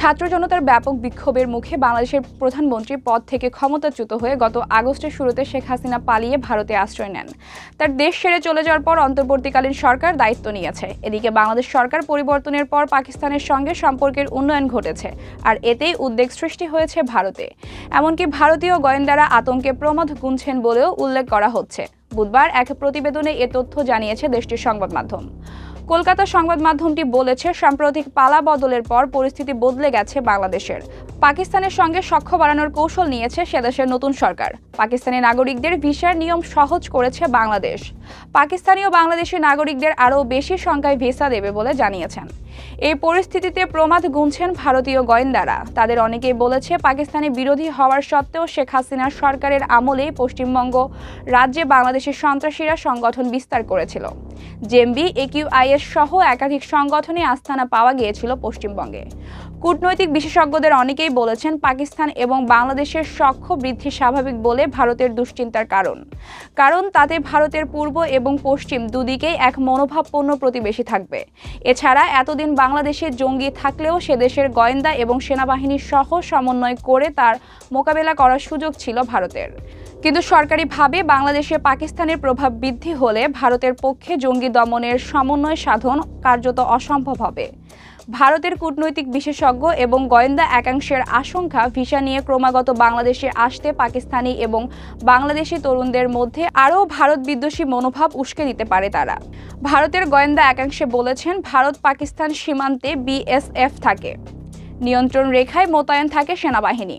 ছাত্র জনতার ব্যাপক বিক্ষোভের মুখে বাংলাদেশের প্রধানমন্ত্রী পদ থেকে ক্ষমতাচ্যুত হয়ে গত আগস্টের শুরুতে শেখ হাসিনা পালিয়ে ভারতে আশ্রয় নেন। তার দেশ ছেড়ে চলে যাওয়ার পর অন্তর্বর্তীকালীন সরকার দায়িত্ব নিয়েছে। এদিকে বাংলাদেশ সরকার পরিবর্তনের পর পাকিস্তানের সঙ্গে সম্পর্কের উন্নয়ন ঘটেছে, আর এতেই উদ্বেগ সৃষ্টি হয়েছে ভারতে। এমনকি ভারতীয় গোয়েন্দারা আতঙ্কে প্রমাদ গুনছেন বলেও উল্লেখ করা হচ্ছে। বুধবার এক প্রতিবেদনে এ তথ্য জানিয়েছে দেশটির সংবাদ মাধ্যম। কলকাতা সংবাদ মাধ্যমটি বলেছে, সাম্প্রতিক পালা বদলের পর পরিস্থিতি বদলে গেছে বাংলাদেশের। পাকিস্তানের সঙ্গে সখ্য বাড়ানোর কৌশল নিয়েছে সেদেশের নতুন সরকার। পাকিস্তানি নাগরিকদের ভিসার নিয়ম সহজ করেছে বাংলাদেশ। পাকিস্তানি ও বাংলাদেশি নাগরিকদের আরও বেশি সংখ্যায় ভিসা দেবে বলে জানিয়েছেন। এই পরিস্থিতিতে প্রমাদ গুনছেন ভারতীয় গোয়েন্দারা। তাদের অনেকেই বলেছে, পাকিস্তানি বিরোধী হওয়ার সত্ত্বেও শেখ হাসিনার সরকারের আমলেই পশ্চিমবঙ্গ রাজ্যে বাংলাদেশের সন্ত্রাসীরা সংগঠন বিস্তার করেছিল। জেমবি একিউআইএস সহ একাধিক সংগঠনে আস্থানা পাওয়া গিয়েছিল পশ্চিমবঙ্গে। কূটনৈতিক বিশেষজ্ঞদের অনেকেই বলেছেন, পাকিস্তান এবং বাংলাদেশের সখ্য বৃদ্ধি স্বাভাবিক বলে ভারতের দুশ্চিন্তার কারণ। কারণ তাতে ভারতের পূর্ব এবং পশ্চিম দুদিকেই এক মনোভাবপূর্ণ প্রতিবেশী থাকবে। এছাড়া এতদিন বাংলাদেশে জঙ্গি থাকলেও সে দেশের গোয়েন্দা এবং সেনাবাহিনীর সহ সমন্বয় করে তার মোকাবেলা করার সুযোগ ছিল ভারতের। কিন্তু সরকারিভাবে বাংলাদেশে পাকিস্তানের প্রভাব বৃদ্ধি হলে ভারতের পক্ষে জঙ্গি দমনের সমন্বয় সাধন কার্যত অসম্ভব হবে। ভারতের কূটনৈতিক বিশেষজ্ঞ এবং গোয়েন্দা একাংশের আশঙ্কা ভিসা নিয়ে ক্রমাগত বাংলাদেশে আসতে পাকিস্তানি এবং বাংলাদেশি তরুণদের মধ্যে আরও ভারত বিদ্বেষী মনোভাব উস্কে দিতে পারে তারা। ভারতের গোয়েন্দা একাংশে বলেছেন ভারত পাকিস্তান সীমান্তে বিএসএফ থাকে। নিয়ন্ত্রণ রেখায় মোতায়েন থাকে সেনাবাহিনী।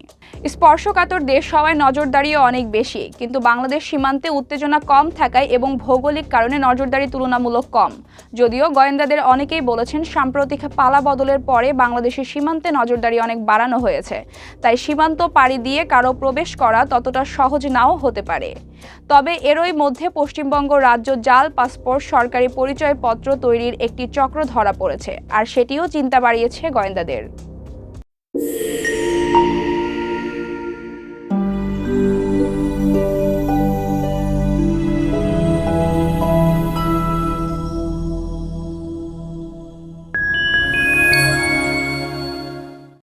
স্পর্শকাতর দেশ হওয়ায় নজরদারিও অনেক বেশি, কিন্তু বাংলাদেশ সীমান্তে উত্তেজনা কম থাকায় এবং ভৌগোলিক কারণে নজরদারি তুলনামূলক কম। যদিও গোয়েন্দাদের অনেকেই বলেছেন, সাম্প্রতিক পালা বদলের পরে বাংলাদেশের সীমান্তে নজরদারি অনেক বাড়ানো হয়েছে। তাই সীমান্ত পাড়ি দিয়ে কারও প্রবেশ করা ততটা সহজ নাও হতে পারে। তবে এরই মধ্যে পশ্চিমবঙ্গ রাজ্য জাল, পাসপোর্ট, সরকারি পরিচয়পত্র তৈরির একটি চক্র ধরা পড়েছে, আর সেটিও চিন্তা বাড়িয়েছে গোয়েন্দাদের।